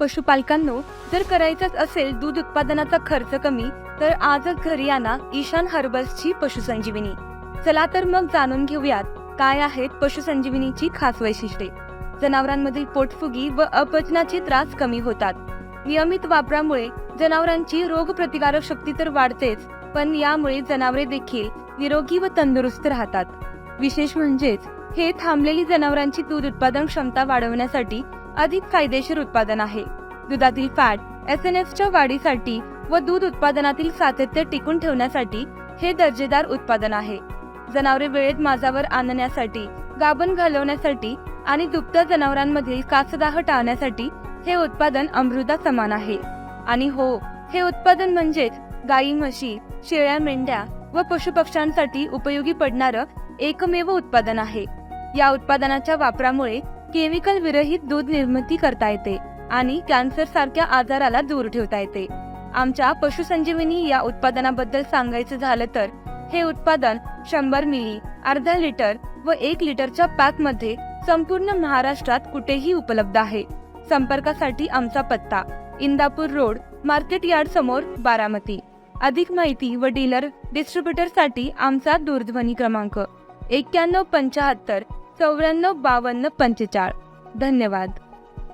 पशुपालकांनो जर करायचाच असेल दूध उत्पादनाचा खर्च कमी तर आजच घरी आणा ईशान हर्बल्सची पशुसंजीवनी. चला तर मग जाणून घेऊयात काय आहेत पशुसंजीवनीची खास वैशिष्ट्ये. जनावरांमधील पोटफुगी व अपचनाचे त्रास कमी होतात. नियमित वापरामुळे जनावरांची रोगप्रतिकारक शक्ती तर वाढतेच पण यामुळे जनावरे देखील निरोगी व तंदुरुस्त राहतात. विशेष म्हणजेच हे थांबलेली जनावरांची दूध उत्पादन क्षमता वाढवण्यासाठी अधिक फायदेशीर उत्पादन आहे. दुधातील फॅट एस एन एसच्या वाढीसाठी व दूध उत्पादनातील सातत्य टिकून ठेवण्यासाठी हे दर्जेदार उत्पादन आहे. जनावरे वेळेत माझावर आणण्यासाठी गाभण घालवण्यासाठी आणि दुभत्या जनावरांमधील कासदाह टाळण्यासाठी हे उत्पादन अमृता समान आहे. आणि हो हे उत्पादन म्हणजेच गाई म्हशी शेळ्या मेंढ्या व पशुपक्ष्यांसाठी उपयोगी पडणारं एकमेव उत्पादन आहे. या उत्पादनाच्या वापरामुळे केमिकल विरहित दूध निर्मिती करता येते आणि कॅन्सर सारख्या आजाराला दूर ठेवता येते. आमच्या पशुसंजीवनी या उत्पादनाबद्दल सांगायचं झालं तर हे उत्पादन शंभर मिली अर्धा लिटर व एक लिटरच्या पॅकमध्ये संपूर्ण महाराष्ट्रात कुठेही उपलब्ध आहे. संपर्कासाठी आमचा पत्ता इंदापूर रोड मार्केट यार्ड समोर बारामती. अधिक माहिती व डीलर डिस्ट्रीब्युटरसाठी आमचा दूरध्वनी क्रमांक एक्क्याण्णव पंचाहत्तर चौऱ्याण्णव बावन्न पंचेचाळ. धन्यवाद.